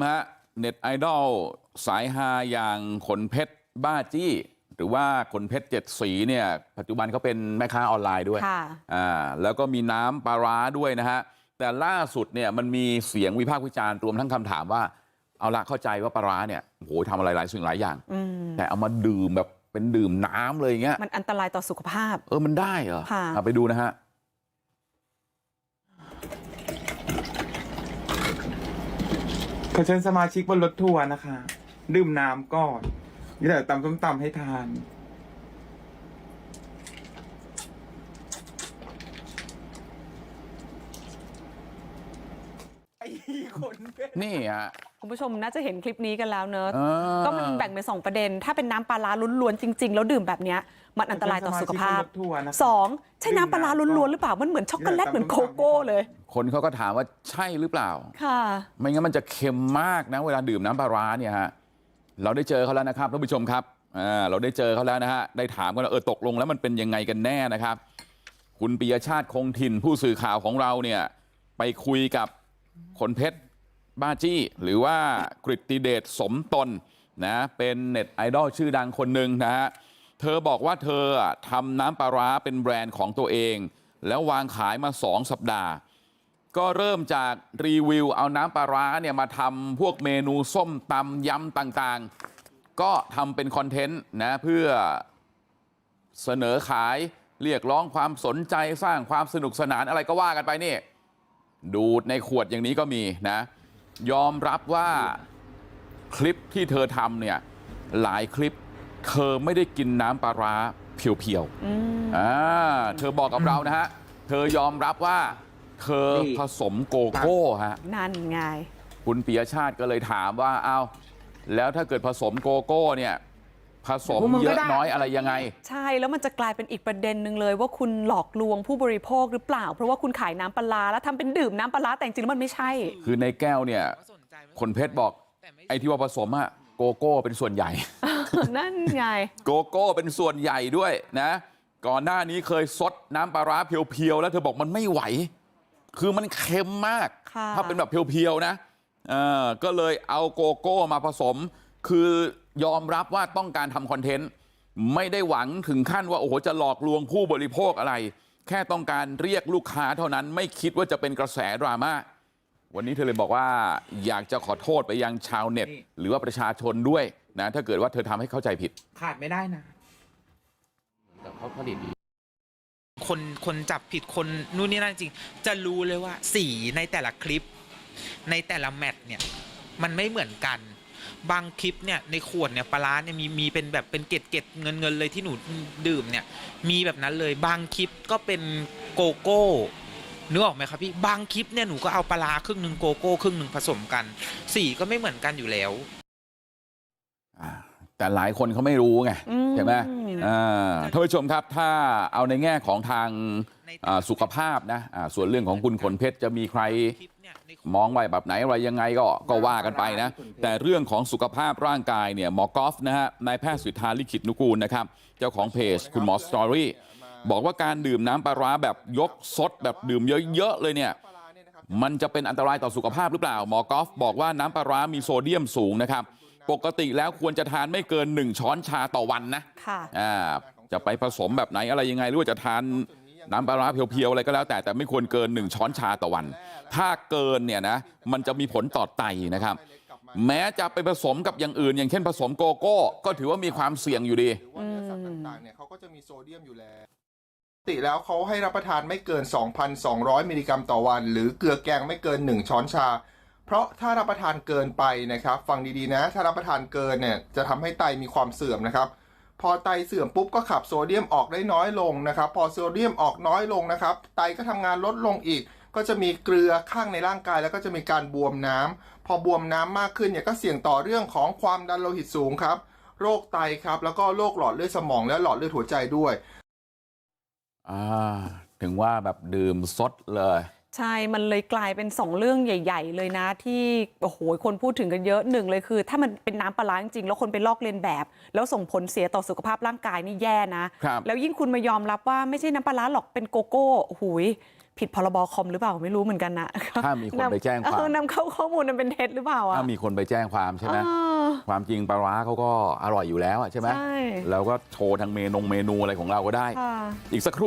นะฮะเน็ตไอดอลสายฮาอย่างขนเพชรบ้าจี้หรือว่าขนเพชรเจ็ดสีเนี่ยปัจจุบันเขาเป็นแม่ค้าออนไลน์ด้วยค่ะอ่าแล้วก็มีน้ำปลาร้าด้วยนะฮะแต่ล่าสุดเนี่ยมันมีเสียงวิพากษ์วิจารณ์รวมทั้งคำถามว่าเอาละเข้าใจว่าปลาร้าเนี่ยโอ้โหทำอะไรหลายสิ่งหลายอย่างอืมแต่เอามาดื่มแบบเป็นดื่มน้ำเลยอย่างเงี้ยมันอันตรายต่อสุขภาพเออมันได้เหรอค่ะเอาไปดูนะฮะ ขอเชิญสมาชิกบนรถทัวร์นะคะ ดื่มน้ำก่อนเดี๋ยวตำส้มตำให้ทาน ไอ้คนเป็นนี่ฮะ คุณผู้ชมน่าจะเห็นคลิปนี้กันแล้วเนอะเออก็มันแบ่งเป็นสองประเด็น ถ้าเป็นน้ำปลาร้าล้วนๆจริง ๆ แล้วดื่มแบบเนี้ยมันอันตรายต่อสุขภาพขอเชิญสมชิกบนรถทัวร์นะคะ สองใช่น้ำปลาร้าล้วนๆหรือเปล่ามันเหมือนช็อกโกแลตเหมือนโกโก้เลย คนเขาก็ถามว่าใช่หรือเปล่าค่ะไม่งั้นมันจะเค็มมากนะเวลาดื่มน้ำปลาร้าเนี่ยฮะเราได้เจอเขาแล้วนะครับท่านผู้ชมครับอ่าเราได้เจอเขาแล้วนะฮะได้ถามกันว่าเออตกลงแล้วมันเป็นยังไงกันแน่นะครับ คุณปิยชาติคงถิ่นผู้สื่อข่าวของเราเนี่ยไปคุยกับคนเพชรบ้าจี้ หรือว่ากริตติเดชสมตนนะเป็นเน็ตไอดอลชื่อดังคนหนึ่งนะฮะเธอบอกว่าเธออะทำน้ำปลาร้าเป็นแบรนด์ของตัวเอง แล้ววางขายมาสองสัปดาห์ ก็เริ่มจากรีวิวเอาน้ำปลาร้าเนี่ยมาทำพวกเมนูส้มตำยำต่างๆก็ทำเป็นคอนเทนต์นะเพื่อเสนอขายเรียกร้องความสนใจสร้างความสนุกสนานอะไรก็ว่ากันไปนี่ดูดในขวดอย่างนี้ก็มีนะยอมรับว่าคลิปที่เธอทำเนี่ยหลายคลิปเธอไม่ได้กินน้ำปลาร้าเพียวๆอืมอ่าเธอบอกกับเรานะฮะเธอยอมรับว่า เธอนี่ผสมโกโก้ฮะนั่นไงคุณปียชาติก็เลยถามว่าเอาแล้วถ้าเกิดผสมโกโก้เนี่ยผสมพวกมึงเยก็อะได้น้อยอะไรยังไง ใช่แล้วมันจะกลายเป็นอีกประเด็นหนึ่งเลย ว่าคุณหลอกลวงผู้บริโภคหรือเปล่า เพราะว่าคุณขายน้ำปลาร้าแล้วทำเป็นดื่มน้ำปลาร้าแต่จริงๆแล้วมันไม่ใช่ คือในแก้วเนี่ยคนเพชรบอกไอ้ที่ว่าผสมอะโกโก้เป็นส่วนใหญ่ นั่นไงโกโก้เป็นส่วนใหญ่ด้วยนะ ก่อนหน้านี้เคยซดน้ำปลาร้าเพียวๆแล้วเธอบอกมันไม่ไหว คือมันเค็มมากค่ะถ้าเป็นแบบเพียวๆนะเออก็เลยเอาโกโก้มาผสมคือยอมรับว่าต้องการทำคอนเทนต์ไม่ได้หวังถึงขั้นว่าโอ้โหจะหลอกลวงผู้บริโภคอะไร แค่ต้องการเรียกลูกค้าเท่านั้น ไม่คิดว่าจะเป็นกระแสดราม่าวันนี้เธอเลยบอกว่าอยากจะขอโทษไปยังชาวเน็ต หรือว่าประชาชนด้วยนะถ้าเกิดว่าเธอทำให้เข้าใจผิดขาดไม่ได้นะแต่เขาผลิต คนคนจับผิดคนนู่นนี่นั่นจริง จะรู้เลยว่าสีในแต่ละคลิป ในแต่ละแมทเนี่ยมันไม่เหมือนกัน บางคลิปเนี่ยในขวดเนี่ยปลาร้าเนี่ยมีมีเป็นแบบเป็นเกล็ดเกล็ดเงินเงินเลยที่หนูดื่มเนี่ยมีแบบนั้นเลยบางคลิปก็เป็นโกโก้นึกออกไหมครับพี่บางคลิปเนี่ยหนูก็เอาปลาร้าครึ่งหนึ่งโกโก้ครึ่งหนึ่งผสมกัน สีก็ไม่เหมือนกันอยู่แล้วอ่า แต่หลายคนเขาไม่รู้ไงอืมใช่ไหมอ่าท่านผู้ชมครับถ้าเอาในแง่ของทางอ่าสุขภาพนะอ่าส่วนเรื่องของคุณขนเพชรจะมีใครมองไว้แบบไหนอะไรยังไงก็ก็ว่ากันไปนะแต่เรื่องของสุขภาพร่างกายเนี่ยหมอกอฟนะฮะนายแพทย์สิทธาลิขิตนุกูลนะครับเจ้าของเพจคุณหมอสตอรี่บอกว่าการดื่มน้ำปลาร้าแบบยกซดแบบดื่มเยอะๆเลยเนี่ยมันจะเป็นอันตรายต่อสุขภาพหรือเปล่าหมอกอฟบอกว่าน้ำปลาร้ามีโซเดียมสูงนะครับ ปกติแล้วควรจะทานไม่เกิน1ช้อนชาต่อวันนะค่ะอ่าจะไปผสมแบบไหนอะไรยังไงหรือว่าจะทานน้ำปลาร้าเพียวๆอะไรก็แล้วแต่แต่ไม่ควรเกิน1ช้อนชาต่อวันถ้าเกินเนี่ยนะมันจะมีผลต่อไตนะครับแม้จะไปผสมกับอย่างอื่น อย่างเช่นผสมโกโก้ก็ถือว่ามีความเสี่ยงอยู่ดีหรือว่าเนื้อสัตว์ต่างๆเนี่ยเขาก็จะมีโซเดียมอยู่แล้วปกติแล้วเขาให้รับประทานไม่เกิน 2,200 มิลลิกรัมต่อวัน หรือเกลือแกงไม่เกิน 1 ช้อนชา เพราะถ้ารับประทานเกินไปนะครับ ฟังดีๆนะ ถ้ารับประทานเกินเนี่ยจะทำให้ไตมีความเสื่อมนะครับ พอไตเสื่อมปุ๊บก็ขับโซเดียมออกได้น้อยลงนะครับ พอโซเดียมออกน้อยลงนะครับ ไตก็ทำงานลดลงอีก ก็จะมีเกลือข้างในร่างกาย แล้วก็จะมีการบวมน้ำพอบวมน้ำมากขึ้นเนี่ยก็เสี่ยงต่อเรื่องของความดันโลหิตสูงครับ โรคไตครับ แล้วก็โรคหลอดเลือดสมองและหลอดเลือดหัวใจด้วย อ่า ถึงว่าแบบดื่มซดเลย ใช่มันเลยกลายเป็นสองเรื่องใหญ่ๆเลยนะที่โอ้โหคนพูดถึงกันเยอะหนึ่งเลยคือถ้ามันเป็นน้ำปลาร้าจริงๆแล้วคนไปลอกเลียนแบบแล้วส่งผลเสียต่อสุขภาพร่างกายนี่แย่นะครับแล้วยิ่งคุณมายอมรับว่าไม่ใช่น้ำปลาร้าหรอกเป็นโกโก้โอ้โหูยผิดพรบคอมหรือเปล่าไม่รู้เหมือนกันนะถ้ามีคนไปแจ้งความเออนำเข้าข้อมูลนั้นเป็นเท็จหรือเปล่าอะถ้ามีคนไปแจ้งความใช่ไหมเออความจริงปลาร้าเขาก็อร่อยอยู่แล้วอะใช่ไหมใช่เราก็โชว์ทางเมนงเมนูอะไรของเราก็ได้ค่ะอีกสักครู่